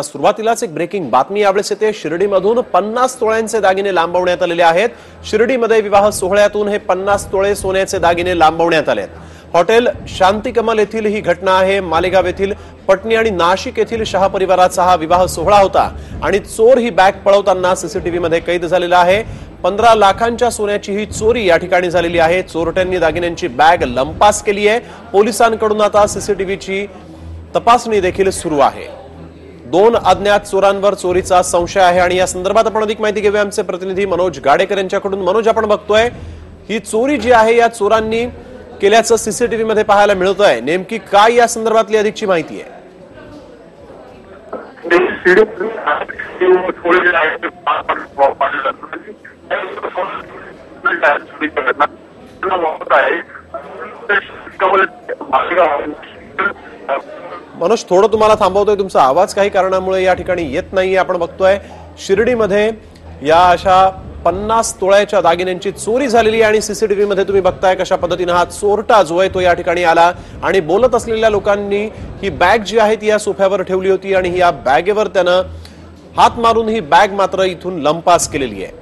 सुरुवातीलाच एक ब्रेकिंग बातमी यावेळेस येते. शिर्डीमधून पन्नास तोळ्यांचे दागिने लांबवण्यात आलेले आहेत. शिर्डीमध्ये विवाह सोहळ्यातून हे पन्नास तोळे सोन्याचे दागिने लांबवण्यात आले हॉटेल शांतिकमल येथील ही घटना आहे. मालेगाव येथील पटणी आणि नाशिक येथील शहा परिवाराचा हा विवाह सोहळा होता. आणि चोर ही बॅग पळवताना सीसीटीव्ही मध्ये कैद झालेला आहे. पंधरा लाखांच्या सोन्याची ही चोरी या ठिकाणी झालेली आहे. चोरट्यांनी दागिन्यांची बॅग लंपास केली आहे. पोलिसांकडून आता सीसीटीव्हीची तपासणी देखील सुरू आहे. दोन अज्ञात चोरांवर चोरीचा संशय आहे आणि या संदर्भात आपण अधिक माहिती घेऊया. आमचे प्रतिनिधी मनोज गाडेकर यांच्याकडून. मनोज आपण बघतोय ही चोरी जी आहे या चोरांनी केल्याचं सीसीटीव्ही मध्ये पाहायला मिळत आहे नेमकी काय या संदर्भातली अधिकची माहिती आहे? मनोज थोडं तुम्हाला थांबवतोय तुमचा आवाज काही कारणामुळे या ठिकाणी येत नाहीये. आपण बघतोय शिर्डीमध्ये या अशा पन्नास तोळ्याच्या दागिन्यांची चोरी झालेली आहे आणि सीसीटीव्ही मध्ये तुम्ही बघताय कशा पद्धतीनं हा चोरटा जो आहे तो या ठिकाणी आला आणि बोलत असलेल्या लोकांनी ही बॅग जी आहे ती या सोफ्यावर ठेवली होती आणि या बॅगेवर त्यानं हात मारून ही बॅग मात्र इथून लंपास केलेली आहे.